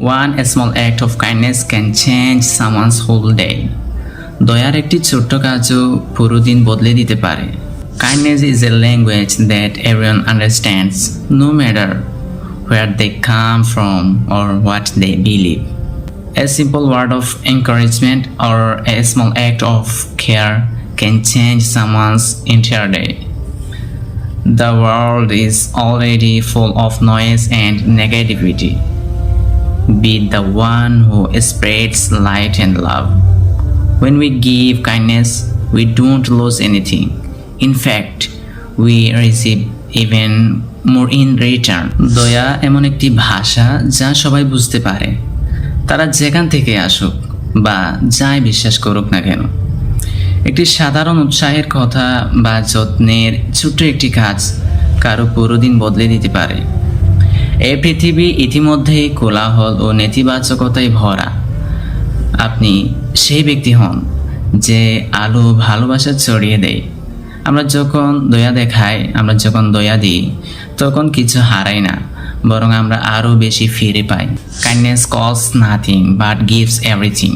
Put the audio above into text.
One small act of kindness can change someone's whole day. দয়ার একটি ছোট্ট কাজও পুরো দিন বদলে দিতে পারে kindness is a language that everyone understands no matter where they come from or what they believe A simple word of encouragement or a small act of care can change someone's entire day. The world is already full of noise and negativity. Be the one who spreads light and love. When we give kindness, we don't lose anything. In fact, we receive even more in return. দয়া এমন একটি ভাষা যা সবাই বুঝতে পারে তারা যেখান থেকে আসুক বা যাই বিশ্বাস করুক না কেন একটি সাধারণ উৎসাহের কথা বা যত্নের ছোট্ট একটি কাজ কারও পুরো দিন বদলে দিতে পারে এই পৃথিবী ইতিমধ্যেই কোলাহল ও নেতিবাচকতায় ভরা। আপনি সেই ব্যক্তি হন যে আলো ভালোবাসা ছড়িয়ে দেয়। আমরা যখন দয়া দেখাই, আমরা যখন দয়া দিই, তখন কিছু হারাই না, বরং আমরা আরও বেশি ফিরে পাই। Kindness costs nothing but gives everything